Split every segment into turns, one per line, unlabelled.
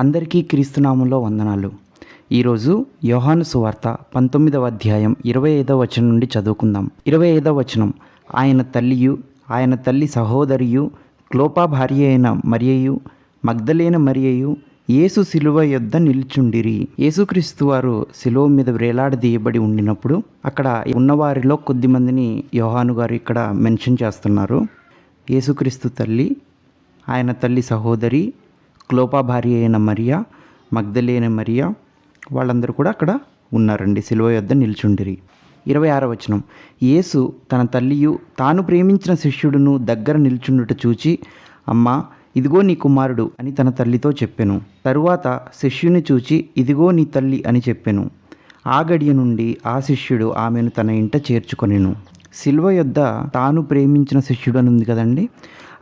అందరికీ క్రీస్తునామంలో వందనాలు. ఈరోజు యోహాను సువార్త పంతొమ్మిదవ అధ్యాయం ఇరవై ఐదవ వచనం నుండి చదువుకుందాం. ఇరవై ఐదవ వచనం. ఆయన తల్లియు ఆయన తల్లి సహోదరియు క్లోపా భార్య అయిన మరియయు మగ్ధలేన మరియయు యేసు శిలువ యొద్ద నిల్చుండిరి. యేసుక్రీస్తు వారు శిలువ మీద వేలాడదీయబడి ఉండినప్పుడు అక్కడ ఉన్నవారిలో కొద్దిమందిని యోహాను గారు ఇక్కడ మెన్షన్ చేస్తున్నారు. యేసుక్రీస్తు తల్లి ఆయన తల్లి సహోదరి క్లోపా భార్య అయిన మరియా మగ్ధలేని మరియా వాళ్ళందరూ కూడా అక్కడ ఉన్నారండి సిలువ యొద్ద నిల్చుండిరి. ఇరవై ఆరో వచనం. యేసు తన తల్లియు తాను ప్రేమించిన శిష్యుడును దగ్గర నిల్చుండుట చూచి అమ్మా ఇదిగో నీ కుమారుడు అని తన తల్లితో చెప్పెను. తరువాత శిష్యుని చూచి ఇదిగో నీ తల్లి అని చెప్పెను. ఆ గడియ నుండి ఆ శిష్యుడు ఆమెను తన ఇంట చేర్చుకొనెను. సిల్వ యొద్ద తాను ప్రేమించిన శిష్యుడు అని ఉంది కదండి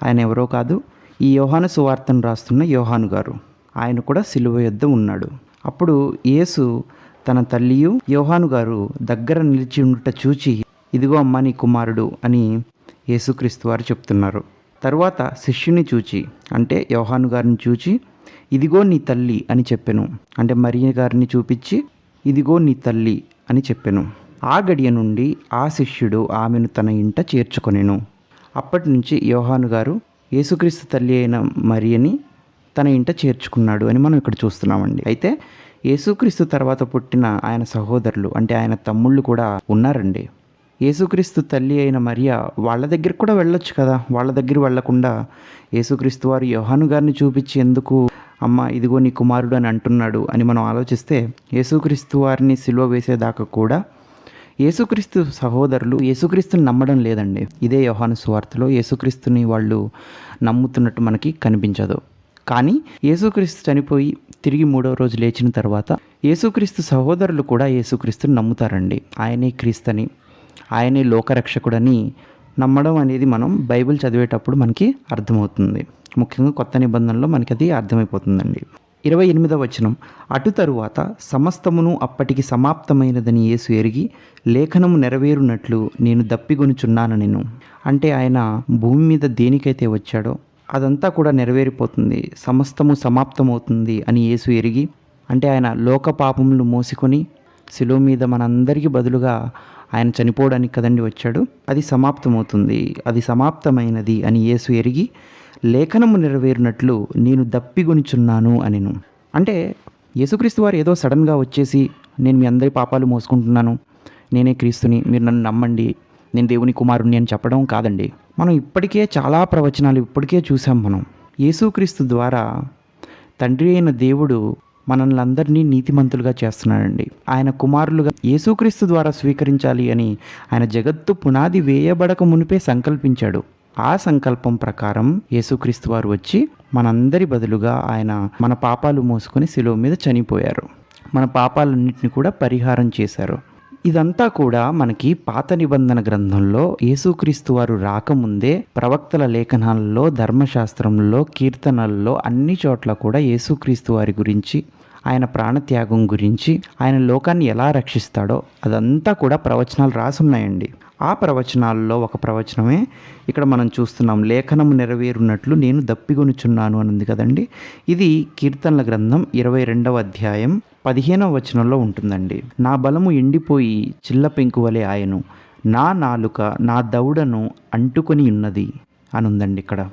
ఆయన ఎవరో కాదు ఈ యోహాను సువార్తను రాస్తున్న యోహాను గారు. ఆయన కూడా సిలువ యొద్ద ఉన్నాడు. అప్పుడు యేసు తన తల్లియు యోహాను గారు దగ్గర నిలిచి ఉండుట చూచి ఇదిగో అమ్మ నీ కుమారుడు అని యేసుక్రీస్తు వారు చెప్తున్నారు. తరువాత శిష్యుని చూచి అంటే యోహాను గారిని చూచి ఇదిగో నీ తల్లి అని చెప్పెను. అంటే మరియ గారిని చూపించి ఇదిగో నీ తల్లి అని చెప్పెను. ఆ గడియ నుండి ఆ శిష్యుడు ఆమెను తన ఇంట చేర్చుకొనెను. అప్పటి నుంచి యోహాను గారు యేసుక్రీస్తు తల్లి అయిన మరియని తన ఇంట చేర్చుకున్నాడు అని మనం ఇక్కడ చూస్తున్నామండి. అయితే యేసుక్రీస్తు తర్వాత పుట్టిన ఆయన సహోదరులు అంటే ఆయన తమ్ముళ్ళు కూడా ఉన్నారండి. యేసుక్రీస్తు తల్లి అయిన మరియా వాళ్ళ దగ్గరికి కూడా వెళ్ళొచ్చు కదా? వాళ్ళ దగ్గర వెళ్ళకుండా యేసుక్రీస్తు వారు యోహాను గారిని చూపించి ఎందుకు అమ్మ ఇదిగో నీ కుమారుడు అని అంటున్నాడు అని మనం ఆలోచిస్తే యేసుక్రీస్తు వారిని సిలువ వేసేదాకా కూడా యేసుక్రీస్తు సహోదరులు యేసుక్రీస్తుని నమ్మడం లేదండి. ఇదే యోహాను సువార్తలో యేసుక్రీస్తుని వాళ్ళు నమ్ముతున్నట్టు మనకి కనిపించదు. కానీ యేసుక్రీస్తు చనిపోయి తిరిగి మూడో రోజు లేచిన తర్వాత యేసుక్రీస్తు సహోదరులు కూడా యేసుక్రీస్తుని నమ్ముతారండి. ఆయనే క్రీస్తని ఆయనే లోకరక్షకుడని నమ్మడం అనేది మనం బైబిల్ చదివేటప్పుడు మనకి అర్థమవుతుంది. ముఖ్యంగా కొత్త నిబంధనలో మనకి అది అర్థమైపోతుందండి. ఇరవై ఎనిమిదవ వచనం. అటు తరువాత సమస్తమును అప్పటికి సమాప్తమైనదని యేసు ఎరిగి లేఖనము నెరవేరునట్లు నేను దప్పిగొనుచున్నాను నేను అంటే ఆయన భూమి మీద దేనికైతే వచ్చాడో అదంతా కూడా నెరవేరిపోతుంది. సమస్తము సమాప్తమవుతుంది అని యేసు ఎరిగి అంటే ఆయన లోక పాపములు మోసుకొని శిలో మీద మనందరికీ బదులుగా ఆయన చనిపోవడానికి కదండి వచ్చాడు. అది సమాప్తమవుతుంది. అది సమాప్తమైనది అని యేసు ఎరిగి లేఖనము నెరవేరినట్లు నేను దప్పిగొనిచున్నాను అనిను. అంటే యేసుక్రీస్తు వారు ఏదో సడన్గా వచ్చేసి నేను మీ అందరి పాపాలు మోసుకుంటున్నాను. నేనే క్రీస్తుని. మీరు నన్ను నమ్మండి. నేను దేవుని కుమారుణ్ణి అని చెప్పడం కాదండి. మనం ఇప్పటికే చాలా ప్రవచనాలు ఇప్పటికే చూసాం మనం. యేసుక్రీస్తు ద్వారా తండ్రి అయిన దేవుడు మనల్ని అందరినీ నీతిమంతులుగా చేస్తున్నాడండి. ఆయన కుమారులుగా యేసుక్రీస్తు ద్వారా స్వీకరించాలి అని ఆయన జగత్తు పునాది వేయబడక మునిపే సంకల్పించాడు. ఆ సంకల్పం ప్రకారం యేసుక్రీస్తు వారు వచ్చి మనందరి బదులుగా ఆయన మన పాపాలు మోసుకొని శిలువ మీద చనిపోయారు. మన పాపాలన్నింటినీ కూడా పరిహారం చేశారు. ఇదంతా కూడా మనకి పాత నిబంధన గ్రంథంలో యేసుక్రీస్తు వారు రాకముందే ప్రవక్తల లేఖనాల్లో ధర్మశాస్త్రంలో కీర్తనల్లో అన్ని చోట్ల కూడా యేసుక్రీస్తు వారి గురించి ఆయన ప్రాణత్యాగం గురించి ఆయన లోకాన్ని ఎలా రక్షిస్తాడో అదంతా కూడా ప్రవచనాలు రాసున్నాయండి. ఆ ప్రవచనాల్లో ఒక ప్రవచనమే ఇక్కడ మనం చూస్తున్నాం లేఖనం నెరవేరున్నట్లు నేను దప్పిగొనుచున్నాను అనింది కదండి. ఇది కీర్తనల గ్రంథం ఇరవై రెండవ అధ్యాయం పదిహేనవ వచనంలో ఉంటుందండి. నా బలము ఎండిపోయి చిల్ల పెంకువలే ఆయను నా నాలుక నా దౌడను అంటుకొని ఉన్నది అనుందండి ఇక్కడ.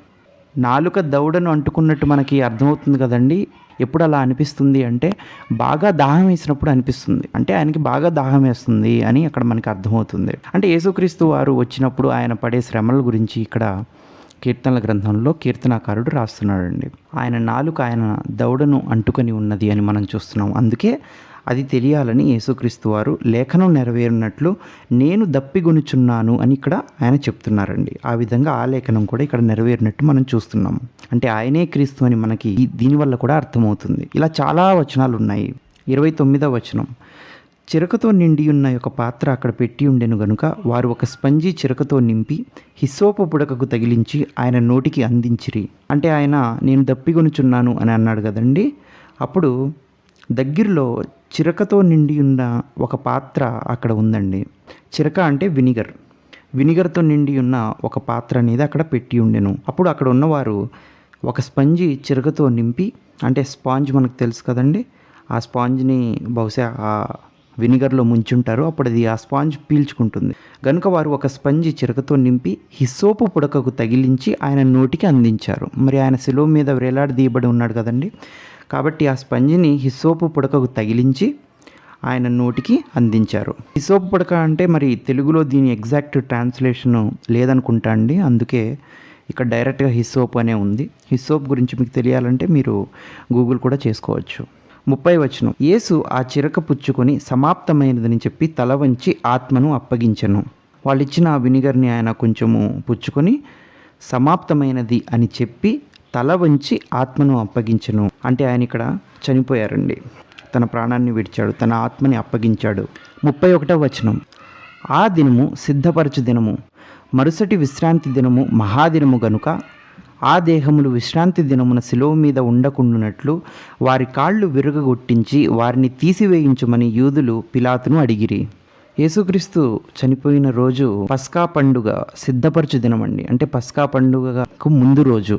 నాలుక దౌడను అంటుకున్నట్టు మనకి అర్థమవుతుంది కదండి. ఎప్పుడు అలా అనిపిస్తుంది అంటే బాగా దాహం వేసినప్పుడు అనిపిస్తుంది. అంటే ఆయనకి బాగా దాహం వేస్తుంది అని అక్కడ మనకి అర్థమవుతుంది. అంటే యేసుక్రీస్తు వారు వచ్చినప్పుడు ఆయన పడే శ్రమల గురించి ఇక్కడ కీర్తనల గ్రంథంలో కీర్తనాకారుడు రాస్తున్నాడండి. ఆయన నాలుక ఆయన దౌడను అంటుకొని ఉన్నది అని మనం చూస్తున్నాం. అందుకే అది తెలియాలని యేసుక్రీస్తు వారు లేఖనం నెరవేరినట్లు నేను దప్పిగొనుచున్నాను అని ఇక్కడ ఆయన చెప్తున్నారండి. ఆ విధంగా ఆ లేఖనం కూడా ఇక్కడ నెరవేరినట్టు మనం చూస్తున్నాం. అంటే ఆయనే క్రీస్తు అని మనకి దీనివల్ల కూడా అర్థమవుతుంది. ఇలా చాలా వచనాలు ఉన్నాయి ఇరవై తొమ్మిదవ వచనం. చిరకతో నిండి ఉన్న ఒక పాత్ర అక్కడ పెట్టి ఉండెను గనుక వారు ఒక స్పంజి చిరకతో నింపి హిస్సోప పుడకకు తగిలించి ఆయన నోటికి అందించిరి. అంటే ఆయన నేను దప్పిగొనుచున్నాను అని అన్నాడు కదండి. అప్పుడు దగ్గరలో చిరకతో నిండి ఉన్న ఒక పాత్ర అక్కడ ఉందండి. చిరక అంటే వినిగర్. వినిగర్తో నిండి ఉన్న ఒక పాత్ర అనేది అక్కడ పెట్టి ఉండెను. అప్పుడు అక్కడ ఉన్నవారు ఒక స్పంజి చిరకతో నింపి అంటే స్పాంజ్ మనకు తెలుసు కదండి ఆ స్పాంజ్ని బహుశా ఆ వినిగర్లో ముంచుంటారు. అప్పుడు అది ఆ స్పాంజ్ పీల్చుకుంటుంది. గనుక వారు ఒక స్పంజి చిరకతో నింపి హిస్సోపు పుడకకు తగిలించి ఆయన నోటికి అందించారు. మరి ఆయన శిలువ మీద వేలాడదీయబడి ఉన్నాడు కదండి కాబట్టి ఆ స్పంజిని హిస్సోపు పుడకకు తగిలించి ఆయన నోటికి అందించారు. హిసోపు పుడక అంటే మరి తెలుగులో దీని ఎగ్జాక్ట్ ట్రాన్స్లేషన్ లేదనుకుంటా అండి. అందుకే ఇక్కడ డైరెక్ట్గా హిస్సోప్ అనే ఉంది. హిస్సోప్ గురించి మీకు తెలియాలంటే మీరు గూగుల్ కూడా చేసుకోవచ్చు. ముప్పై వచనం. యేసు ఆ చిరక పుచ్చుకొని సమాప్తమైనదని చెప్పి తల వంచి ఆత్మను అప్పగించను. వాళ్ళు ఇచ్చిన ఆ వినిగర్ని ఆయన కొంచెము పుచ్చుకొని సమాప్తమైనది అని చెప్పి తల వంచి ఆత్మను అప్పగించను. అంటే ఆయన ఇక్కడ చనిపోయారండి. తన ప్రాణాన్ని విడిచాడు. తన ఆత్మని అప్పగించాడు. ముప్పై ఒకటవ వచనం. ఆ దినము సిద్ధపరచు దినము. మరుసటి విశ్రాంతి దినము మహాదినము గనుక ఆ దేహములు విశ్రాంతి దినమున శిలువ మీద ఉండకుండునట్లు వారి కాళ్ళు విరుగగొట్టించి వారిని తీసివేయించుమని యూదులు పిలాతును అడిగిరి. యేసుక్రీస్తు చనిపోయిన రోజు పస్కా పండుగ సిద్ధపరచు దినమండి. అంటే పస్కా పండుగకు ముందు రోజు.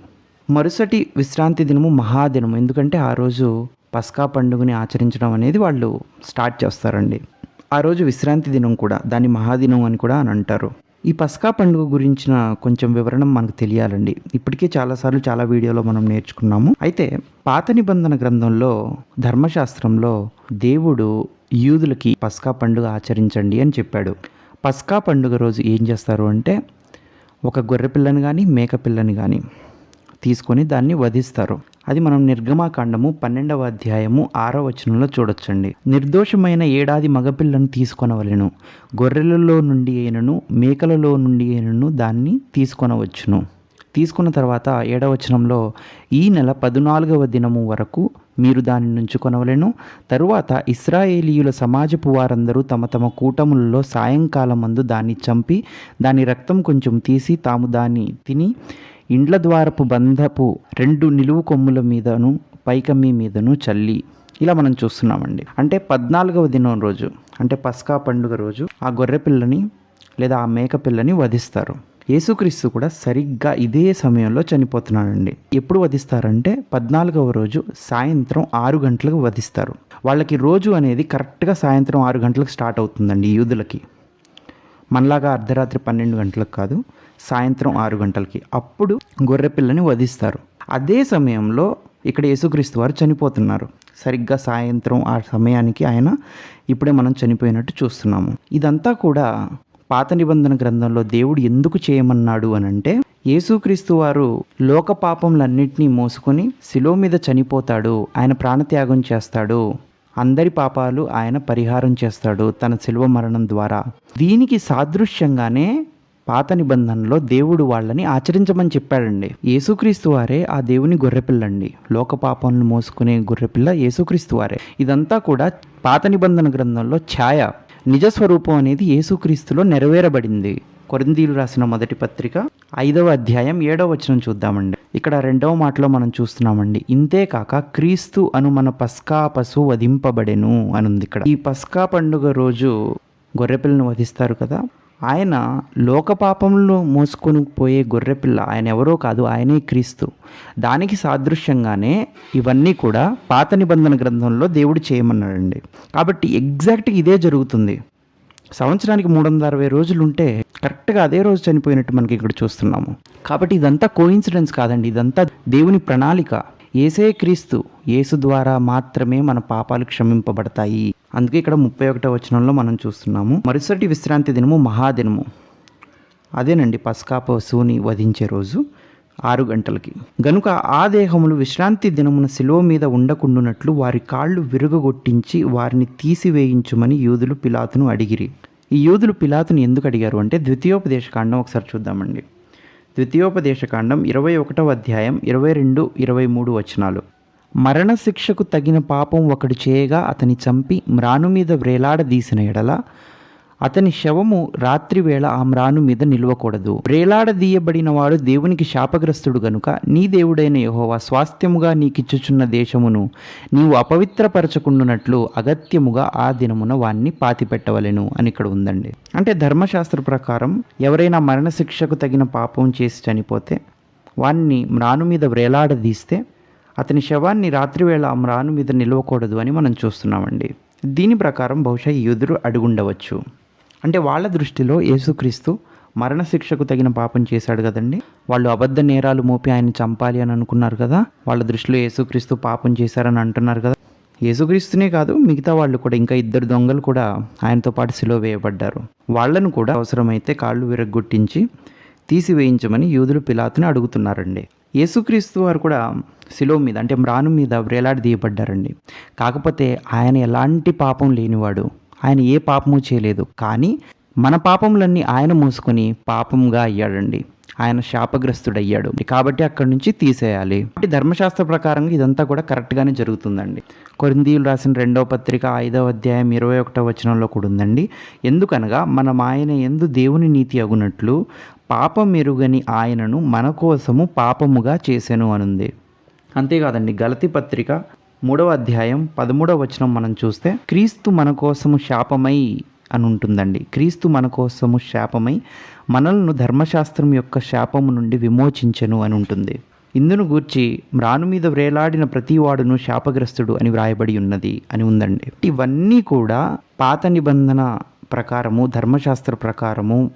మరుసటి విశ్రాంతి దినము మహాదినము. ఎందుకంటే ఆ రోజు పస్కా పండుగని ఆచరించడం అనేది వాళ్ళు స్టార్ట్ చేస్తారండి. ఆ రోజు విశ్రాంతి దినం కూడా దాన్ని మహాదినం అని కూడా అని అంటారు. ఈ పస్కా పండుగ గురించిన కొంచెం వివరణ మనకు తెలియాలండి. ఇప్పటికే చాలాసార్లు చాలా వీడియోలో మనం నేర్చుకున్నాము. అయితే పాత నిబంధన గ్రంథంలో ధర్మశాస్త్రంలో దేవుడు యూదులకి పస్కా పండుగ ఆచరించండి అని చెప్పాడు. పస్కా పండుగ రోజు ఏం చేస్తారు అంటే ఒక గొర్రె పిల్లని కానీ మేక పిల్లని కానీ తీసుకొని దాన్ని వధిస్తారు. అది మనం నిర్గమాకాండము పన్నెండవ అధ్యాయము ఆరో వచనంలో చూడొచ్చండి. నిర్దోషమైన ఏడాది మగపిల్లను తీసుకొనవలెను. గొర్రెలలో నుండి అయినను మేకలలో నుండి అయినను దాన్ని తీసుకొనవచ్చును. తీసుకున్న తర్వాత ఏడవచనంలో ఈ నెల పద్నాలుగవ దినము వరకు మీరు దాని నుంచి కొనవలెను తరువాత ఇస్రాయేలీయుల సమాజపు వారందరూ తమ తమ కూటములలో సాయంకాలం మందు దాన్ని చంపి దాని రక్తం కొంచెం తీసి తాము దాన్ని తిని ఇండ్ల ద్వారపు బంధపు రెండు నిలువు కొమ్ముల మీదను పైకమ్మి మీదను చల్లి ఇలా మనం చూస్తున్నామండి. అంటే పద్నాలుగవ దినం రోజు అంటే పస్కా పండుగ రోజు ఆ గొర్రె పిల్లని లేదా ఆ మేక పిల్లని వధిస్తారు. యేసుక్రీస్తు కూడా సరిగ్గా ఇదే సమయంలో చనిపోతున్నాడండి. ఎప్పుడు వధిస్తారంటే పద్నాలుగవ రోజు సాయంత్రం ఆరు గంటలకు వధిస్తారు. వాళ్ళకి రోజు అనేది కరెక్ట్గా సాయంత్రం ఆరు గంటలకు స్టార్ట్ అవుతుందండి యూదులకి. మనలాగా అర్ధరాత్రి పన్నెండు గంటలకు కాదు సాయంత్రం ఆరు గంటలకి అప్పుడు గొర్రె పిల్లని వధిస్తారు. అదే సమయంలో ఇక్కడ యేసుక్రీస్తు వారు చనిపోతున్నారు. సరిగ్గా సాయంత్రం ఆ సమయానికి ఆయన ఇప్పుడే మనం చనిపోయినట్టు చూస్తున్నాము. ఇదంతా కూడా పాత నిబంధన గ్రంథంలో దేవుడు ఎందుకు చేయమన్నాడు అని అంటే యేసుక్రీస్తు వారు లోక పాపములన్నింటినీ మోసుకొని శిలో మీద చనిపోతాడు ఆయన ప్రాణత్యాగం చేస్తాడు అందరి పాపాలు ఆయన పరిహారం చేస్తాడు తన శిల్వ మరణం ద్వారా. దీనికి సాదృశ్యంగానే పాత నిబంధనలో దేవుడు వాళ్ళని ఆచరించమని చెప్పాడండి. యేసుక్రీస్తు వారే ఆ దేవుని గొర్రెపిల్లండి. లోక పాపాలను మోసుకునే గొర్రెపిల్ల యేసుక్రీస్తు వారే. ఇదంతా కూడా పాత నిబంధన గ్రంథంలో ఛాయ. నిజ స్వరూపం అనేది యేసుక్రీస్తులో నెరవేరబడింది. కొరిందీలు రాసిన మొదటి పత్రిక ఐదవ అధ్యాయం ఏడవ వచనం చూద్దామండి. ఇక్కడ రెండవ మాటలో మనం చూస్తున్నామండి. ఇంతే కాక క్రీస్తు అను మన పస్కా పశు వధింపబడెను అని ఉంది ఇక్కడ. ఈ పస్కా పండుగ రోజు గొర్రెపిల్లను వధిస్తారు కదా? ఆయన లోక పాపంలో మోసుకొని పోయే గొర్రెపిల్ల ఆయన ఎవరో కాదు ఆయనే క్రీస్తు. దానికి సాదృశ్యంగానే ఇవన్నీ కూడా పాత నిబంధన గ్రంథంలో దేవుడు చేయమన్నాడండి. కాబట్టి ఎగ్జాక్ట్గా ఇదే జరుగుతుంది. సంవత్సరానికి మూడు వందల అరవై రోజులు ఉంటే కరెక్ట్గా అదే రోజు చనిపోయినట్టు మనకి ఇక్కడ చూస్తున్నాము. కాబట్టి ఇదంతా కోయిన్సిడెన్స్ కాదండి. ఇదంతా దేవుని ప్రణాళిక. ఏసే క్రీస్తు యేసు ద్వారా మాత్రమే మన పాపాలు క్షమింపబడతాయి. అందుకే ఇక్కడ ముప్పై ఒకటో వచనంలో మనం చూస్తున్నాము మరుసటి విశ్రాంతి దినము మహాదినము. అదేనండి పస్కా పశువుని వధించే రోజు ఆరు గంటలకి. గనుక ఆ దేహములు విశ్రాంతి దినమున శిలువ మీద ఉండకుండునట్లు వారి కాళ్ళు విరుగగొట్టించి వారిని తీసివేయించుమని యూదులు పిలాతును అడిగిరి. ఈ యూదులు పిలాతుని ఎందుకు అడిగారు అంటే ద్వితీయోపదేశకాండం ఒకసారి చూద్దామండి. ద్వితీయోపదేశకాండం ఇరవై ఒకటవ అధ్యాయం ఇరవై రెండు ఇరవై మూడు వచనాలు. మరణశిక్షకు తగిన పాపం ఒకడు చేయగా అతని చంపి మ్రాను మీద వ్రేలాడదీసిన ఎడల అతని శవము రాత్రి వేళ ఆ మ్రాను మీద నిలవకూడదు. వ్రేలాడదీయబడిన వాడు దేవునికి శాపగ్రస్తుడు గనుక నీ దేవుడైన యహోవా స్వాస్థ్యముగా నీకిచ్చుచున్న దేశమును నీవు అపవిత్రపరచకుండునట్లు అగత్యముగా ఆ దినమున వాణ్ణి పాతిపెట్టవలెను అని ఇక్కడ ఉందండి. అంటే ధర్మశాస్త్ర ప్రకారం ఎవరైనా మరణశిక్షకు తగిన పాపం చేసి చనిపోతే వాణ్ణి మ్రాను మీద వ్రేలాడదీస్తే అతని శవాన్ని రాత్రివేళ ఆ మ్రాను మీద నిలవకూడదు అని మనం చూస్తున్నామండి. దీని ప్రకారం బహుశా ఈ యూదుడు అడుగుండవచ్చు. అంటే వాళ్ళ దృష్టిలో యేసుక్రీస్తు మరణశిక్షకు తగిన పాపం చేశాడు కదండి. వాళ్ళు అబద్ధ నేరాలు మోపి ఆయన చంపాలి అని అనుకున్నారు కదా. వాళ్ళ దృష్టిలో యేసుక్రీస్తు పాపం చేశారని అంటున్నారు కదా. యేసుక్రీస్తునే కాదు మిగతా వాళ్ళు కూడా ఇంకా ఇద్దరు దొంగలు కూడా ఆయనతో పాటు సిలో వేయబడ్డారు. వాళ్ళను కూడా అవసరమైతే కాళ్ళు విరగ్గొట్టించి తీసివేయించమని యూదులు పిలాతుని అడుగుతున్నారండి. యేసుక్రీస్తు వారు కూడా శిలో మీద అంటే మ్రాను మీద వ్రేలాడదీయబడ్డారండి కాకపోతే ఆయన ఎలాంటి పాపం లేనివాడు. ఆయన ఏ పాపము చేయలేదు. కానీ మన పాపములన్నీ ఆయన మోసుకొని పాపంగా అయ్యాడండి. ఆయన శాపగ్రస్తుడయ్యాడు. కాబట్టి అక్కడి నుంచి తీసేయాలి. ధర్మశాస్త్ర ప్రకారం ఇదంతా కూడా కరెక్ట్గానే జరుగుతుందండి. కొరిందీయులు రాసిన రెండవ పత్రిక ఐదవ అధ్యాయం ఇరవై ఒకటో వచనంలో కూడా ఉందండి. ఎందుకనగా మనం ఆయన ఎందు దేవుని నీతి అగునట్లు పాపం ఎరుగని ఆయనను మన కోసము పాపముగా చేసెను అనుంది. అంతేకాదండి గలతి పత్రిక మూడవ అధ్యాయం పదమూడవ వచనం మనం చూస్తే క్రీస్తు మన కోసము శాపమై అని ఉంటుందండి క్రీస్తు మన కోసము శాపమై మనల్ని ధర్మశాస్త్రం యొక్క శాపము నుండి విమోచించను అని ఉంటుంది ఇందును గూర్చి మ్రాను మీద వ్రేలాడిన ప్రతి వాడును శాపగ్రస్తుడు అని వ్రాయబడి ఉన్నది అని ఉందండి. ఇవన్నీ కూడా పాత నిబంధన ప్రకారము ధర్మశాస్త్ర ప్రకారము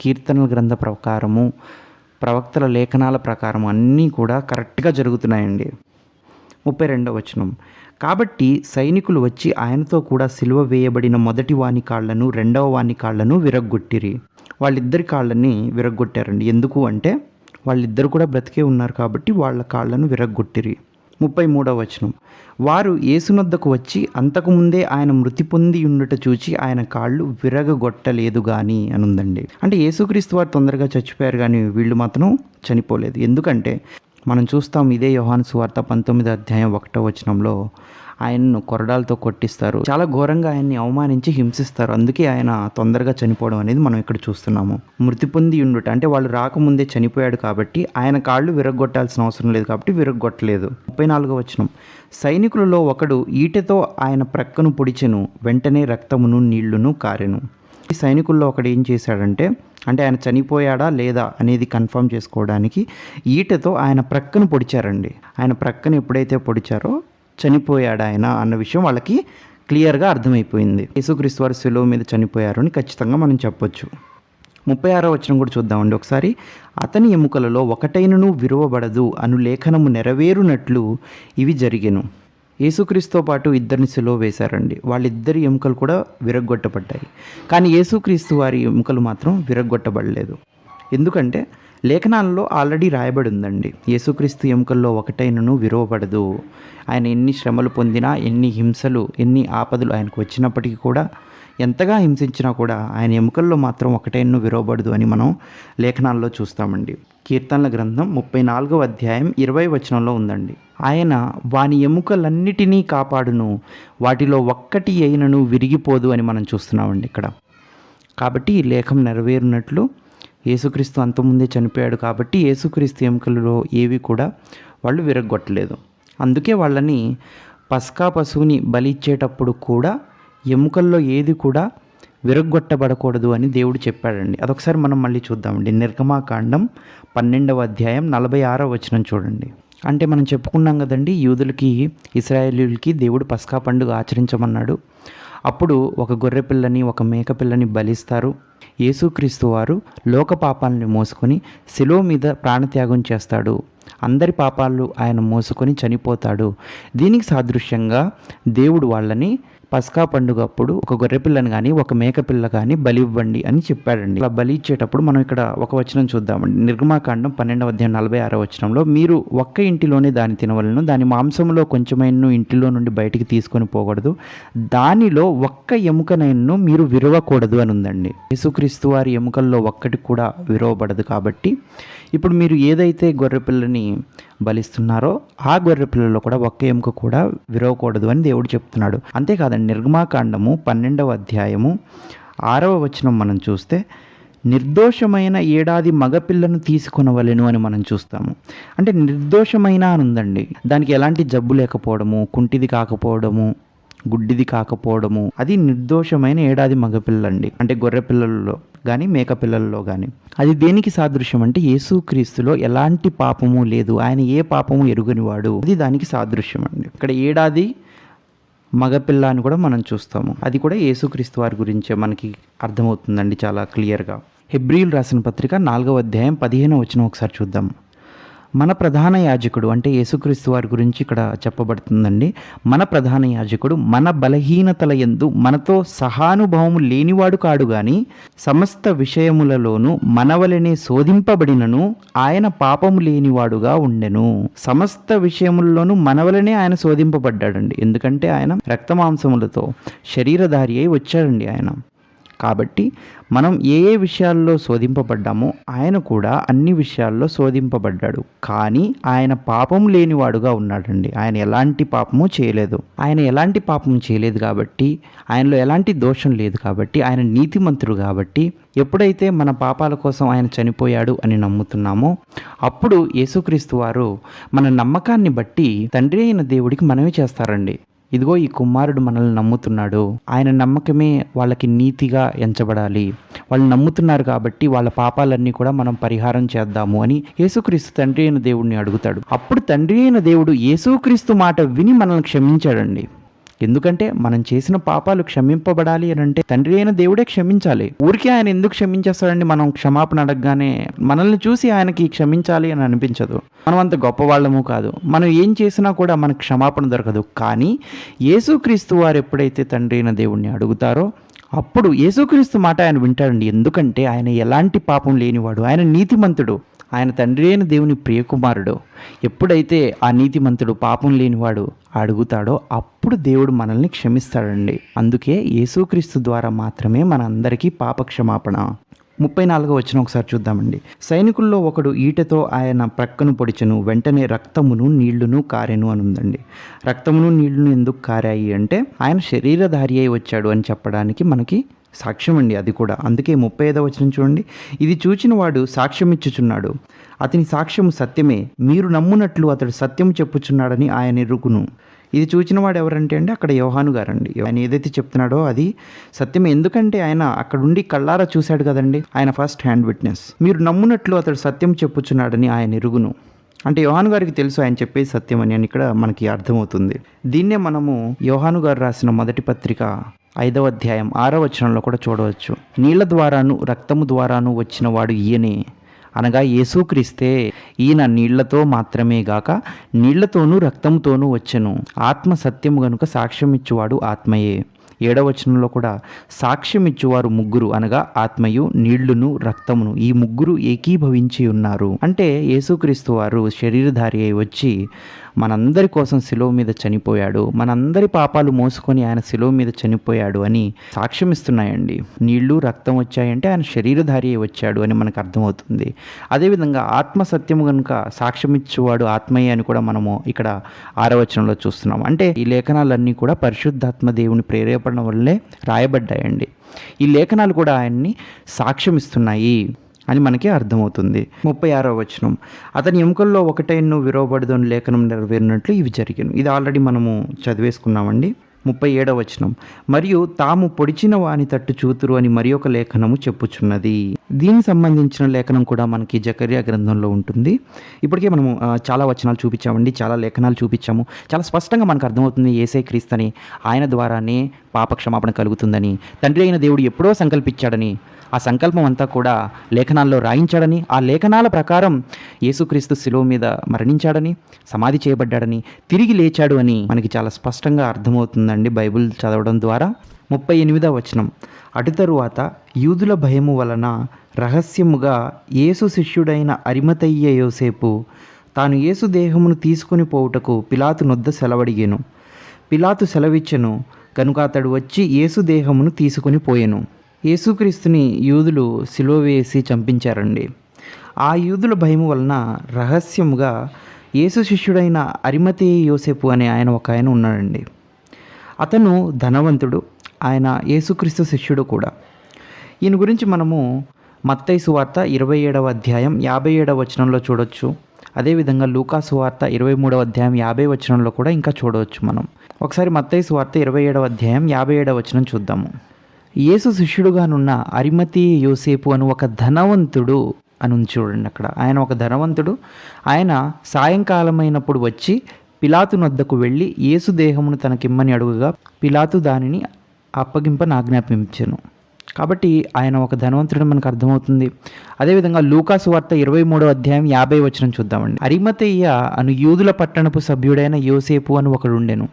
కీర్తనల గ్రంథ ప్రకారము ప్రవక్తల లేఖనాల ప్రకారం అన్నీ కూడా కరెక్ట్గా జరుగుతున్నాయండి. ముప్పై రెండవ వచనం. కాబట్టి సైనికులు వచ్చి ఆయనతో కూడా సిలువ వేయబడిన మొదటి వాని కాళ్ళను రెండవ వాని కాళ్ళను విరగ్గొట్టిరి. వాళ్ళిద్దరి కాళ్ళని విరగ్గొట్టారండి. ఎందుకు అంటే వాళ్ళిద్దరు కూడా బ్రతికే ఉన్నారు కాబట్టి వాళ్ళ కాళ్ళను విరగ్గొట్టిరి. ముప్పై మూడవ వచనం. వారు యేసునొద్దకు వచ్చి అంతకుముందే ఆయన మృతి పొంది ఉండుట చూచి ఆయన కాళ్ళు విరగగొట్టలేదు కానీ అని ఉందండి అంటే యేసుక్రీస్తు వారు తొందరగా చచ్చిపోయారు కానీ వీళ్ళు మాత్రం చనిపోలేదు. ఎందుకంటే మనం చూస్తాం ఇదే యోహాను సువార్త పంతొమ్మిది అధ్యాయం ఒకటో వచనంలో ఆయన్ను కొరడాలతో కొట్టిస్తారు. చాలా ఘోరంగా ఆయన్ని అవమానించి హింసిస్తారు. అందుకే ఆయన తొందరగా చనిపోవడం అనేది మనం ఇక్కడ చూస్తున్నాము. మృతి పొంది ఉండుట అంటే వాళ్ళు రాకముందే చనిపోయాడు కాబట్టి ఆయన కాళ్ళు విరగొట్టాల్సిన అవసరం లేదు కాబట్టి విరగొట్టలేదు ముప్పై నాలుగో వచనం. సైనికులలో ఒకడు ఈటెతో ఆయన ప్రక్కను పొడిచెను వెంటనే రక్తమును నీళ్ళును కారెను. ఈ సైనికుల్లో ఒకడు ఏం చేశాడంటే అంటే ఆయన చనిపోయాడా లేదా అనేది కన్ఫర్మ్ చేసుకోవడానికి ఈటతో ఆయన ప్రక్కను పొడిచారండి. ఆయన ప్రక్కన ఎప్పుడైతే పొడిచారో చనిపోయాడు ఆయన అన్న విషయం వాళ్ళకి క్లియర్గా అర్థమైపోయింది. యేసుక్రీస్తు వారు సెలవు మీద చనిపోయారు అని ఖచ్చితంగా మనం చెప్పొచ్చు. ముప్పై ఆరో వచనం కూడా చూద్దామండి ఒకసారి. అతని ఎముకలలో ఒకటైనను విరువబడదు అను లేఖనము నెరవేరునట్లు ఇవి జరిగెను. యేసుక్రీస్తుతో పాటు ఇద్దరిని సెలవు వేశారండి. వాళ్ళిద్దరి ఎముకలు కూడా విరగ్గొట్టబడ్డాయి. కానీ యేసుక్రీస్తు వారి ఎముకలు మాత్రం విరగ్గొట్టబడలేదు. ఎందుకంటే లేఖనాల్లో ఆల్రెడీ రాయబడి ఉందండి యేసుక్రీస్తు ఎముకల్లో ఒకటైనను విరువబడదు. ఆయన ఎన్ని శ్రమలు పొందినా ఎన్ని హింసలు ఎన్ని ఆపదలు ఆయనకు వచ్చినప్పటికీ కూడా ఎంతగా హింసించినా కూడా ఆయన ఎముకల్లో మాత్రం ఒకటైనను విరవబడదు అని మనం లేఖనాల్లో చూస్తామండి. కీర్తనల గ్రంథం ముప్పై నాలుగవ అధ్యాయం ఇరవై వచనంలో ఉందండి. ఆయన వాని ఎముకలన్నిటినీ కాపాడును వాటిలో ఒక్కటి అయినను విరిగిపోదు అని మనం చూస్తున్నామండి ఇక్కడ. కాబట్టి ఈ లేఖం నెరవేరినట్లు యేసుక్రీస్తు అంతకుముందే చనిపోయాడు కాబట్టి యేసుక్రీస్తు ఎముకలలో ఏవి కూడా వాళ్ళు విరగొట్టలేదు అందుకే వాళ్ళని పస్కా పశువుని బలిచ్చేటప్పుడు కూడా ఎముకల్లో ఏది కూడా విరగ్గొట్టబడకూడదు అని దేవుడు చెప్పాడండి. అదొకసారి మనం మళ్ళీ చూద్దామండి. నిర్గమాకాండం పన్నెండవ అధ్యాయం నలభై ఆరో వచనం చూడండి. అంటే మనం చెప్పుకున్నాం కదండి యూదులకి ఇస్రాయేలీలకి దేవుడు పస్కా పండుగ ఆచరించమన్నాడు. అప్పుడు ఒక గొర్రె పిల్లని ఒక మేక పిల్లని బలిస్తారు. యేసుక్రీస్తు వారు లోక పాపాలను మోసుకొని శిలో మీద ప్రాణత్యాగం చేస్తాడు. అందరి పాపాలు ఆయన మోసుకొని చనిపోతాడు. దీనికి సాదృశ్యంగా దేవుడు వాళ్ళని పస్కా పండుగ అప్పుడు ఒక గొర్రె పిల్లని కానీ ఒక మేక పిల్ల కానీ బలి ఇవ్వండి అని చెప్పాడండి. అలా బలి ఇచ్చేటప్పుడు మనం ఇక్కడ ఒక వచనం చూద్దామండి. నిర్గమాకాండం పన్నెండవ అధ్యాయం నలభై ఆరో వచనంలో మీరు ఒక్క ఇంటిలోనే దాన్ని తినవలను దాని మాంసంలో కొంచెమైన ఇంటిలో నుండి బయటికి తీసుకొని పోకూడదు. దానిలో ఒక్క ఎముకనైనను మీరు విరవకూడదు అని ఉందండి. యేసుక్రీస్తు వారి ఎముకల్లో ఒక్కటి కూడా విరవబడదు కాబట్టి ఇప్పుడు మీరు ఏదైతే గొర్రె పిల్లని బలిస్తున్నారో ఆ గొర్రె పిల్లల్లో కూడా ఒక్క ఎముక కూడా విరవకూడదు అని దేవుడు చెప్తున్నాడు. అంతేకాదండి నిర్గమాకాండము పన్నెండవ అధ్యాయము ఆరవ వచనం మనం చూస్తే నిర్దోషమైన ఏడాది మగపిల్లను తీసుకొనవలెను అని మనం చూస్తాము. అంటే నిర్దోషమైన అని ఉందండి. దానికి ఎలాంటి జబ్బు లేకపోవడము కుంటిది కాకపోవడము గుడ్డిది కాకపోవడము. అది నిర్దోషమైన ఏడాది మగపిల్లండి. అంటే గొర్రె పిల్లల్లో కానీ మేక పిల్లల్లో కానీ అది దేనికి సాదృశ్యం అంటే యేసుక్రీస్తులో ఎలాంటి పాపము లేదు. ఆయన ఏ పాపము ఎరుగనివాడు. అది దానికి సాదృశ్యం అండి ఇక్కడ ఏడాది మగపిల్ల అని కూడా మనం చూస్తాము. అది కూడా యేసుక్రీస్తు వారి గురించే మనకి అర్థమవుతుందండి చాలా క్లియర్గా. హెబ్రిల్ రాసిన పత్రిక నాలుగవ అధ్యాయం పదిహేను వచ్చిన ఒకసారి చూద్దాం. మన ప్రధాన యాజకుడు అంటే యేసుక్రీస్తు వారి గురించి ఇక్కడ చెప్పబడుతుందండి. మన ప్రధాన యాజకుడు మన బలహీనతల ఎందు మనతో సహానుభవము లేనివాడు కాడు గాని సమస్త విషయములలోనూ మనవలనే శోధింపబడినను ఆయన పాపము లేనివాడుగా ఉండెను. సమస్త విషయములలోనూ మనవలనే ఆయన శోధింపబడ్డాడండి. ఎందుకంటే ఆయన రక్తమాంసములతో శరీరధారి అయి వచ్చాడండి ఆయన. కాబట్టి మనం ఏ ఏ విషయాల్లో శోధింపబడ్డామో ఆయన కూడా అన్ని విషయాల్లో శోధింపబడ్డాడు. కానీ ఆయన పాపం లేనివాడుగా ఉన్నాడండి. ఆయన ఎలాంటి పాపము చేయలేదు. ఆయన ఎలాంటి పాపం చేయలేదు కాబట్టి ఆయనలో ఎలాంటి దోషం లేదు కాబట్టి ఆయన నీతిమంతుడు కాబట్టి ఎప్పుడైతే మన పాపాల కోసం ఆయన చనిపోయాడు అని నమ్ముతున్నామో అప్పుడు యేసుక్రీస్తు వారు మన నమ్మకాన్ని బట్టి తండ్రి అయిన దేవుడికి మనమే చేస్తారండి. ఇదిగో ఈ కుమారుడు మనల్ని నమ్ముతున్నాడు. ఆయన నమ్మకమే వాళ్ళకి నీతిగా ఎంచబడాలి. వాళ్ళు నమ్ముతున్నారు కాబట్టి వాళ్ళ పాపాలన్నీ కూడా మనం పరిహారం చేద్దాము అని యేసుక్రీస్తు తండ్రి అయిన దేవుడిని అడుగుతాడు. అప్పుడు తండ్రి అయిన దేవుడు యేసుక్రీస్తు మాట విని మనల్ని క్షమించాడండి. ఎందుకంటే మనం చేసిన పాపాలు క్షమింపబడాలి అని అంటే తండ్రి అయిన దేవుడే క్షమించాలి. ఊరికే ఆయన ఎందుకు క్షమించేస్తాడండి? మనం క్షమాపణ అడగగానే మనల్ని చూసి ఆయనకి క్షమించాలి అని అనిపించదు. మనం అంత గొప్పవాళ్ళము కాదు. మనం ఏం చేసినా కూడా మనకు క్షమాపణ దొరకదు. కానీ యేసుక్రీస్తు వారు ఎప్పుడైతే తండ్రి అయిన దేవుణ్ణి అడుగుతారో అప్పుడు యేసుక్రీస్తు మాట ఆయన వింటాడండి. ఎందుకంటే ఆయన ఎలాంటి పాపం లేనివాడు. ఆయన నీతిమంతుడు. ఆయన తండ్రి అయిన దేవుని ప్రియకుమారుడు. ఎప్పుడైతే ఆ నీతిమంతుడు పాపం లేనివాడు అడుగుతాడో అప్పుడు దేవుడు మనల్ని క్షమిస్తాడండి. అందుకే యేసుక్రీస్తు ద్వారా మాత్రమే మన అందరికీ పాప క్షమాపణ ముప్పై నాలుగో వచ్చిన ఒకసారి చూద్దామండి. సైనికుల్లో ఒకడు ఈటతో ఆయన ప్రక్కను పొడిచెను వెంటనే రక్తమును నీళ్ళును కారెను అని ఉందండి రక్తమును నీళ్ళును ఎందుకు కారాయి అంటే ఆయన శరీరధారి అయి వచ్చాడు అని చెప్పడానికి మనకి సాక్ష్యం అండి అది కూడా. అందుకే ముప్పై ఐదో వచనం చూడండి. ఇది చూచిన వాడు సాక్ష్యం ఇచ్చుచున్నాడు. అతని సాక్ష్యం సత్యమే. మీరు నమ్మునట్లు అతడు సత్యం చెప్పుచున్నాడని ఆయన ఎరుకును ఇది చూచిన వాడు ఎవరంటే అండి? అక్కడ యోహాను గారండి. ఆయన ఏదైతే చెప్తున్నాడో అది సత్యమే. ఎందుకంటే ఆయన అక్కడుండి కళ్ళారా చూశాడు కదండి? ఆయన ఫస్ట్ హ్యాండ్ విట్నెస్. మీరు నమ్మునట్లు అతడు సత్యం చెప్పుచున్నాడని ఆయన ఎరుగును. అంటే యోహాను గారికి తెలుసు ఆయన చెప్పేది సత్యం అని అని ఇక్కడ మనకి అర్థమవుతుంది. దీన్నే మనము యోహాను గారు రాసిన మొదటి పత్రిక ఐదవ అధ్యాయం ఆరవ వచనంలో కూడా చూడవచ్చు. నీళ్ళ ద్వారాను రక్తము ద్వారాను వచ్చిన వాడు ఈయనే. అనగా యేసుక్రీస్తే ఈయన నీళ్ళతో మాత్రమే గాక నీళ్ళతోనూ రక్తంతోనూ వచ్చెను. ఆత్మ సత్యము గనుక సాక్ష్యం ఇచ్చువాడు ఆత్మయే. ఏడవ వచనంలో కూడా సాక్ష్యం ఇచ్చేవారు ముగ్గురు అనగా ఆత్మయు నీళ్ళును రక్తమును ఈ ముగ్గురు ఏకీభవించి ఉన్నారు. అంటే యేసుక్రీస్తు వారు శరీరధారి అయి వచ్చి మనందరి కోసం శిలువ మీద చనిపోయాడు మనందరి పాపాలు మోసుకొని ఆయన శిలువ మీద చనిపోయాడు అని సాక్ష్యం ఇస్తున్నాయండి. నీళ్ళు రక్తం వచ్చాయంటే ఆయన శరీరధారి వచ్చాడు అని మనకు అర్థమవుతుంది. అదేవిధంగా ఆత్మ సత్యము కనుక సాక్ష్యం ఇచ్చేవాడు ఆత్మయ్య అని కూడా మనము ఇక్కడ ఆరవచనంలో చూస్తున్నాం. అంటే ఈ లేఖనాలన్నీ కూడా పరిశుద్ధాత్మ దేవుని ప్రేరేపణ వల్లే రాయబడ్డాయండి. ఈ లేఖనాలు కూడా ఆయన్ని సాక్ష్యం ఇస్తున్నాయి. అని మనకి అర్థమవుతుంది. ముప్పై ఆరో వచనం. అతని ఎముకల్లో ఒకటైను విరవబడదని లేఖనం నెరవేరినట్లు ఇవి జరిగాను. ఇది ఆల్రెడీ మనము చదివేసుకున్నామండి. ముప్పై ఏడవ వచనం. మరియు తాము పొడిచిన వాని తట్టు చూతురు అని మరి ఒక లేఖనము చెప్పుచున్నది. దీనికి సంబంధించిన లేఖనం కూడా మనకి జకర్యా గ్రంథంలో ఉంటుంది. ఇప్పటికే మనము చాలా వచనాలు చూపించామండి. చాలా లేఖనాలు చూపించాము. చాలా స్పష్టంగా మనకు అర్థమవుతుంది ఏసై క్రీస్తని. ఆయన ద్వారానే పాప క్షమాపణ కలుగుతుందని. తండ్రి అయిన దేవుడు ఎప్పుడో సంకల్పించాడని. ఆ సంకల్పం అంతా కూడా లేఖనాల్లో రాయించాడని ఆ లేఖనాల ప్రకారం యేసుక్రీస్తు శిలువ మీద మరణించాడని సమాధి చేయబడ్డాడని తిరిగి లేచాడు అని మనకి చాలా స్పష్టంగా అర్థమవుతుందండి బైబిల్ చదవడం ద్వారా. ముప్పై ఎనిమిదవ వచనం. అటు తరువాత యూదుల భయము వలన రహస్యముగా యేసు శిష్యుడైన అరిమతయ్య యోసేపు తాను యేసు దేహమును తీసుకుని పోవుటకు పిలాతు నొద్ద సెలవడిగాను. పిలాతు సెలవిచ్చెను కనుక అతడు వచ్చి యేసు దేహమును తీసుకుని పోయెను. యేసుక్రీస్తుని యూదులు సిలువ వేసి చంపించారండి. ఆ యూదుల భయము వలన రహస్యముగా యేసు శిష్యుడైన అరిమతే యోసేపు అనే ఆయన ఒక ఆయన ఉన్నాడండి. అతను ధనవంతుడు ఆయన యేసుక్రీస్తు శిష్యుడు కూడా. ఈయన గురించి మనము మత్తైసు వార్త ఇరవై ఏడవ అధ్యాయం యాభై ఏడవ వచనంలో చూడొచ్చు. అదేవిధంగా లూకాసు వార్త ఇరవై మూడవ అధ్యాయం యాభై వచనంలో కూడా ఇంకా చూడవచ్చు మనం. ఒకసారి మత్తైసు వార్త ఇరవై ఏడవ అధ్యాయం యాభై ఏడవ వచనం చూద్దాము. యేసు శిష్యుడుగానున్న అరిమతి యోసేపు అను ఒక ధనవంతుడు అని చూడండి అక్కడ. ఆయన ఒక ధనవంతుడు. ఆయన సాయంకాలమైనప్పుడు వచ్చి పిలాతు నొద్దకు వెళ్ళి యేసు దేహమును తనకిమ్మని అడుగుగా పిలాతు దానిని అప్పగింపని ఆజ్ఞాపించను కాబట్టి ఆయన ఒక ధనవంతుడు మనకు అర్థమవుతుంది. అదేవిధంగా లూకాసు వార్త ఇరవై మూడో అధ్యాయం యాభై వచనం చూద్దామండి. అరిమతయ్య అను యూదుల పట్టణపు సభ్యుడైన యోసేపు అని ఒకడుండెను.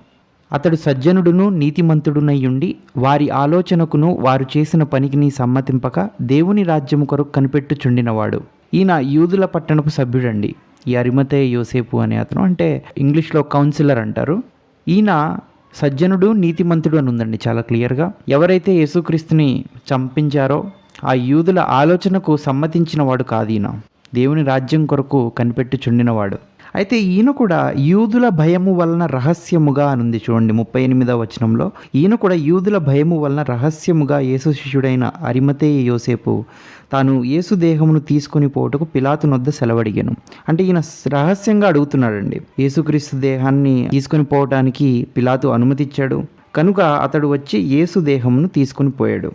అతడు సజ్జనుడును నీతిమంతుడునయ్యుండి వారి ఆలోచనకును వారు చేసిన పనికిని సమ్మతింపక దేవుని రాజ్యము కొరకు కనిపెట్టుచుండినవాడు. ఈయన యూదుల పట్టణపు సభ్యుడండి. ఈ అరిమతే యోసేపు అనే అతను అంటే ఇంగ్లీష్లో కౌన్సిలర్ అంటారు. ఈయన సజ్జనుడు నీతిమంతుడు అని ఉందండి చాలా క్లియర్గా. ఎవరైతే యేసుక్రీస్తుని చంపించారో ఆ యూదుల ఆలోచనకు సమ్మతించిన వాడు కాదు ఈయన. దేవుని రాజ్యం కొరకు కనిపెట్టుచుండినవాడు. అయితే ఈయన కూడా యూదుల భయము వలన రహస్యముగా అనుంది చూడండి ముప్పై ఎనిమిదవ వచనంలో. ఈయన కూడా యూదుల భయము వలన రహస్యముగా యేసు శిష్యుడైన అరిమతే యోసేపు తాను యేసు దేహమును తీసుకొని పోటుకు పిలాతు వద్ద సెలవడిగాను. అంటే ఈయన రహస్యంగా అడుగుతున్నాడండి. యేసుక్రీస్తు దేహాన్ని తీసుకొని పోవటానికి పిలాతు అనుమతిచ్చాడు. కనుక అతడు వచ్చి యేసు దేహమును తీసుకొని పోయాడు.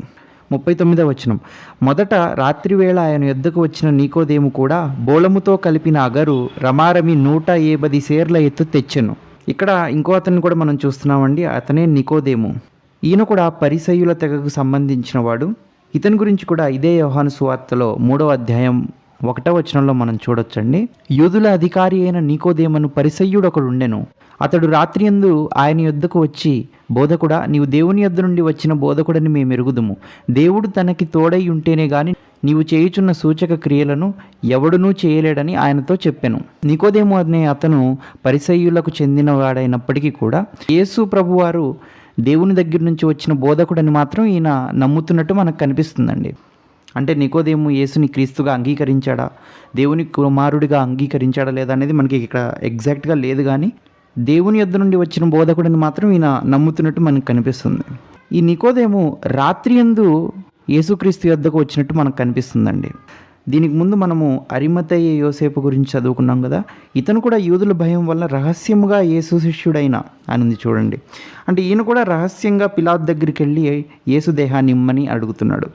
ముప్పై తొమ్మిదవ వచనం. మొదట రాత్రివేళ ఆయన యుద్ధకు వచ్చిన నీకోదేము కూడా బోళముతో కలిపిన అగరు రమారమి నూట ఏబది సేర్ల ఎత్తు తెచ్చెను. ఇక్కడ ఇంకో అతన్ని కూడా మనం చూస్తున్నామండి అతనే నికోదేము. ఈయన కూడా పరిసయుల తెగకు సంబంధించిన వాడు ఇతని గురించి కూడా ఇదే యోహాను సువార్తలో మూడవ అధ్యాయం ఒకటో వచనంలో మనం చూడొచ్చండి. యూదుల అధికారి అయిన నీకోదేమను పరిసయ్యుడు ఒకడు ఉండెను అతడు రాత్రి ఎందు ఆయన యొద్దకు వచ్చి బోధకుడా నీవు దేవుని యొద్ద నుండి వచ్చిన బోధకుడని మేము ఎరుగుదుము దేవుడు తనకి తోడై ఉంటేనే గాని నీవు చేయుచున్న సూచక క్రియలను ఎవడునూ చేయలేడని ఆయనతో చెప్పాను. నికోదేము అనే అతను పరిసయ్యులకు చెందినవాడైనప్పటికీ కూడా యేసు ప్రభువారు దేవుని దగ్గర నుంచి వచ్చిన బోధకుడని మాత్రం ఈయన నమ్ముతున్నట్టు మనకు కనిపిస్తుందండి. అంటే నికోదేము యేసుని క్రీస్తుగా అంగీకరించాడా? దేవుని కుమారుడిగా అంగీకరించాడా లేదా అనేది మనకి ఇక్కడ ఎగ్జాక్ట్గా లేదు కానీ దేవుని యొద్ద నుండి వచ్చిన బోధకుడిని మాత్రం ఈయన నమ్ముతున్నట్టు మనకు కనిపిస్తుంది. ఈ నికోదేము రాత్రి ఎందు యేసుక్రీస్తు యొద్దకు వచ్చినట్టు మనకు కనిపిస్తుందండి. దీనికి ముందు మనము అరిమతయ్య యోసేపు గురించి చదువుకున్నాం కదా. ఇతను కూడా యూదుల భయం వల్ల రహస్యముగా యేసు శిష్యుడైన అని చూడండి. అంటే ఈయన కూడా రహస్యంగా పిలాత్ దగ్గరికి వెళ్ళి యేసు దేహాన్ని ఇమ్మని అడుగుతున్నాడు.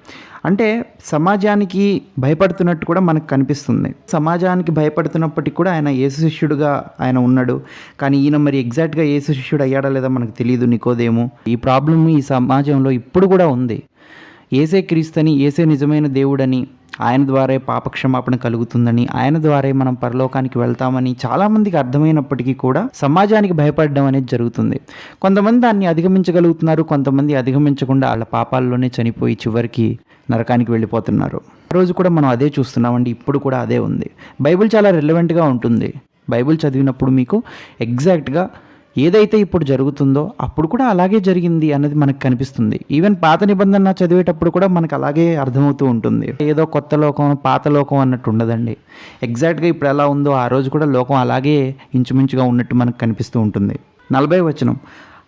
అంటే సమాజానికి భయపడుతున్నట్టు కూడా మనకు కనిపిస్తుంది. సమాజానికి భయపడుతున్నప్పటికీ కూడా ఆయన యేసు శిష్యుడుగా ఆయన ఉన్నాడు. కానీ ఈయన మరి ఎగ్జాక్ట్గా యేసు శిష్యుడు అయ్యాడా లేదా మనకు తెలియదు నికోదేమో. ఈ ప్రాబ్లం ఈ సమాజంలో ఇప్పుడు కూడా ఉంది. ఏసే క్రీస్తని ఏసే నిజమైన దేవుడని ఆయన ద్వారే పాపక్షమాపణ కలుగుతుందని ఆయన ద్వారే మనం పరలోకానికి వెళ్తామని చాలామందికి అర్థమైనప్పటికీ కూడా సమాజానికి భయపడడం అనేది జరుగుతుంది. కొంతమంది దాన్ని అధిగమించగలుగుతున్నారు కొంతమంది అధిగమించకుండా వాళ్ళ పాపాల్లోనే చనిపోయి చివరికి నరకానికి వెళ్ళిపోతున్నారు. ఆ రోజు కూడా మనం అదే చూస్తున్నామండి ఇప్పుడు కూడా అదే ఉంది. బైబిల్ చాలా రిలవెంట్గా ఉంటుంది. బైబిల్ చదివినప్పుడు మీకు ఎగ్జాక్ట్గా ఏదైతే ఇప్పుడు జరుగుతుందో అప్పుడు కూడా అలాగే జరిగింది అనేది మనకు కనిపిస్తుంది. ఈవెన్ పాత నిబంధన చదివేటప్పుడు కూడా మనకు అలాగే అర్థమవుతూ ఉంటుంది. ఏదో కొత్త లోకం పాత లోకం అన్నట్టు ఉండదండి. ఎగ్జాక్ట్గా ఇప్పుడు ఎలా ఉందో ఆ రోజు కూడా లోకం అలాగే ఇంచుమించుగా ఉన్నట్టు మనకు కనిపిస్తూ ఉంటుంది. నలభై వచనం.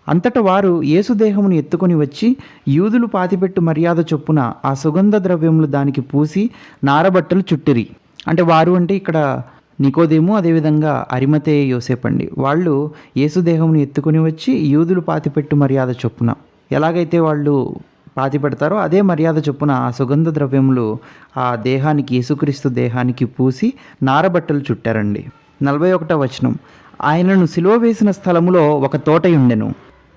అంతట వారు యేసుదేహమును ఎత్తుకొని వచ్చి యూదులు పాతిపెట్టు మర్యాద చొప్పున ఆ సుగంధ ద్రవ్యములు దానికి పూసి నారబట్టలు చుట్టిరి. అంటే వారు అంటే ఇక్కడ నికోదేము అదేవిధంగా అరిమతే యోసేపండి వాళ్ళు యేసుదేహంను ఎత్తుకుని వచ్చి యూదులు పాతిపెట్టు మర్యాద చొప్పున. ఎలాగైతే వాళ్ళు పాతి పెడతారో అదే మర్యాద చొప్పున ఆ సుగంధ ద్రవ్యములు ఆ దేహానికి యేసుక్రీస్తు దేహానికి పూసి నారబట్టలు చుట్టారండి. నలభై ఒకటో వచనం. ఆయనను సిలువ వేసిన స్థలములో ఒక తోట ఉండెను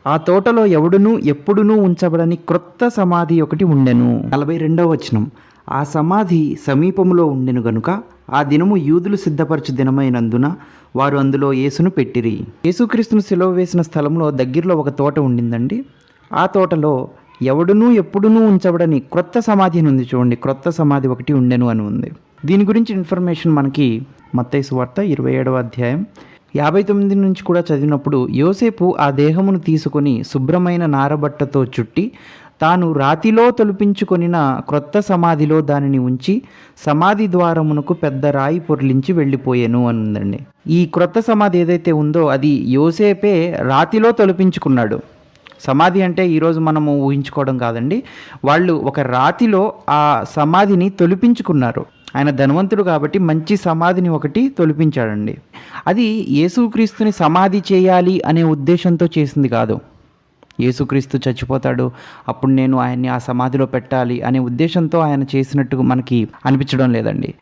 ఆ తోటలో ఎవడునూ ఎప్పుడునూ ఉంచబడని క్రొత్త సమాధి ఒకటి ఉండెను. నలభై రెండవ వచనం. ఆ సమాధి సమీపంలో ఉండెను గనుక ఆ దినము యూదులు సిద్ధపరచు దినమైనందున వారు అందులో యేసును పెట్టిరి. యేసుక్రీస్తును సిలువ వేసిన స్థలంలో దగ్గరలో ఒక తోట ఉండిందండి. ఆ తోటలో ఎవడునూ ఎప్పుడునూ ఉంచబడని క్రొత్త సమాధి ఉంది చూడండి. క్రొత్త సమాధి ఒకటి ఉండెను అని ఉంది. దీని గురించి ఇన్ఫర్మేషన్ మనకి మత్తైసు వార్త ఇరవై ఏడవ అధ్యాయం. యాభై తొమ్మిది నుంచి కూడా చదివినప్పుడు యోసేపు ఆ దేహమును తీసుకొని శుభ్రమైన నారబట్టతో చుట్టి తాను రాతిలో తొలిపించుకొనిన క్రొత్త సమాధిలో దానిని ఉంచి సమాధి ద్వారమునకు పెద్ద రాయి పొర్లించి వెళ్ళిపోయాను అని ఉందండి ఈ క్రొత్త సమాధి ఏదైతే ఉందో అది యోసేపే రాతిలో తొలిపించుకున్నాడు. సమాధి అంటే ఈరోజు మనము ఊహించుకోవడం కాదండి. వాళ్ళు ఒక రాతిలో ఆ సమాధిని తొలిపించుకున్నారు. ఆయన ధనవంతుడు కాబట్టి మంచి సమాధిని ఒకటి తొలిపించాడండి. అది యేసుక్రీస్తుని సమాధి చేయాలి అనే ఉద్దేశంతో చేసింది కాదు. యేసుక్రీస్తు చచ్చిపోతాడు. అప్పుడు నేను ఆయన్ని ఆ సమాధిలో పెట్టాలి అనే ఉద్దేశంతో ఆయన చేసినట్టు మనకి అనిపించడం లేదండి.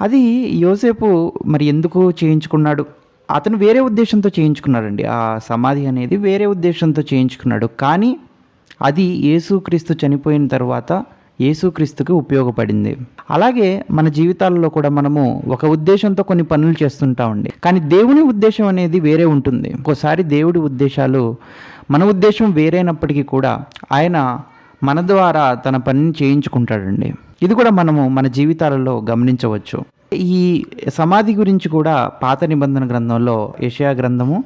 అది యోసేపు మరి ఎందుకు చేయించుకున్నాడు? అతను వేరే ఉద్దేశంతో చేయించుకున్నాడండి. ఆ సమాధి అనేది వేరే ఉద్దేశంతో చేయించుకున్నాడు. కానీ అది యేసుక్రీస్తు చనిపోయిన తర్వాత యేసుక్రీస్తుకి ఉపయోగపడింది. అలాగే మన జీవితాల్లో కూడా మనము ఒక ఉద్దేశంతో కొన్ని పనులు చేస్తుంటామండి. కానీ దేవుని ఉద్దేశం అనేది వేరే ఉంటుంది. ఒక్కోసారి దేవుడి ఉద్దేశాలు మన ఉద్దేశం వేరైనప్పటికీ కూడా ఆయన మన ద్వారా తన పనిని చేయించుకుంటాడండి. ఇది కూడా మనము మన జీవితాలలో గమనించవచ్చు. ఈ సమాధి గురించి కూడా పాత నిబంధన గ్రంథంలో యషయా గ్రంథము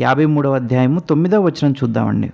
యాభై మూడవ అధ్యాయము తొమ్మిదవ వచనం చూద్దామండి.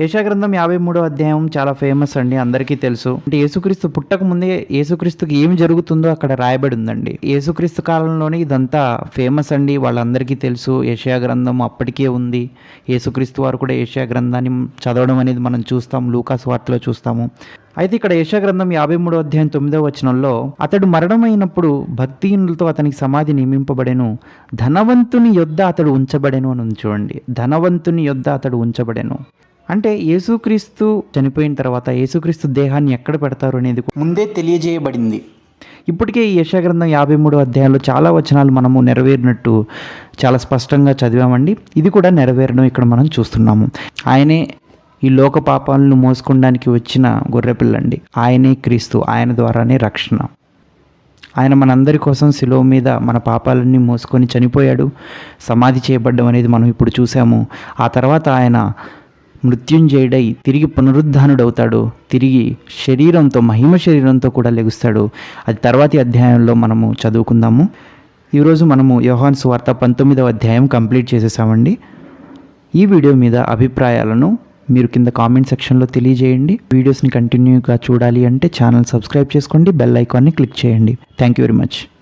యశాగ్రంథం గ్రంథం యాభై మూడో అధ్యాయం చాలా ఫేమస్ అండి అందరికీ తెలుసు. అంటే యేసుక్రీస్తు పుట్టక ముందే యేసుక్రీస్తుకి ఏం జరుగుతుందో అక్కడ రాయబడి ఉందండి యేసుక్రీస్తు కాలంలోనే ఇదంతా ఫేమస్ అండి వాళ్ళందరికీ తెలుసు. యెషయా గ్రంథం అప్పటికే ఉంది. యేసుక్రీస్తు వారు కూడా యెషయా గ్రంథాన్ని చదవడం అనేది మనం చూస్తాం లూకాస్ వార్తలో చూస్తాము. అయితే ఇక్కడ యశాగ్రంథం గ్రంథం యాభై మూడో అధ్యాయం తొమ్మిదవ వచనంలో అతడు మరణమైనప్పుడు భక్తిహీనులతో అతనికి సమాధి నియమింపబడెను. ధనవంతుని యొద్ద అతడు ఉంచబడెను అని చూడండి. ధనవంతుని యొద్ద అతడు ఉంచబడెను. అంటే యేసుక్రీస్తు చనిపోయిన తర్వాత యేసుక్రీస్తు దేహాన్ని ఎక్కడ పెడతారు అనేది ముందే తెలియజేయబడింది. ఇప్పటికే ఈ యశాగ్రంథం యాభై మూడో అధ్యాయంలో చాలా వచనాలు మనము నెరవేరినట్టు చాలా స్పష్టంగా చదివామండి. ఇది కూడా నెరవేరడం ఇక్కడ మనం చూస్తున్నాము. ఆయనే ఈ లోక పాపాలను మోసుకోవడానికి వచ్చిన గొర్రెపిల్లండి ఆయనే క్రీస్తు ఆయన ద్వారానే రక్షణ. ఆయన మనందరి కోసం శిలువ మీద మన పాపాలన్నీ మోసుకొని చనిపోయాడు. సమాధి చేయబడ్డం అనేది మనం ఇప్పుడు చూసాము. ఆ తర్వాత ఆయన మృత్యుంజయుడై తిరిగి పునరుద్ధానుడవుతాడు. తిరిగి శరీరంతో మహిమ శరీరంతో కూడా లెగుస్తాడు. అది తర్వాతి అధ్యాయంలో మనము చదువుకుందాము. ఈరోజు మనము యోహాన్ సువార్త పంతొమ్మిదవ అధ్యాయం కంప్లీట్ చేసేసామండి. ఈ వీడియో మీద అభిప్రాయాలను మీరు కింద కామెంట్ సెక్షన్లో తెలియజేయండి. వీడియోస్ని కంటిన్యూగా చూడాలి అంటే ఛానల్ సబ్స్క్రైబ్ చేసుకోండి బెల్ ఐకాన్ని క్లిక్ చేయండి. Thank you very much.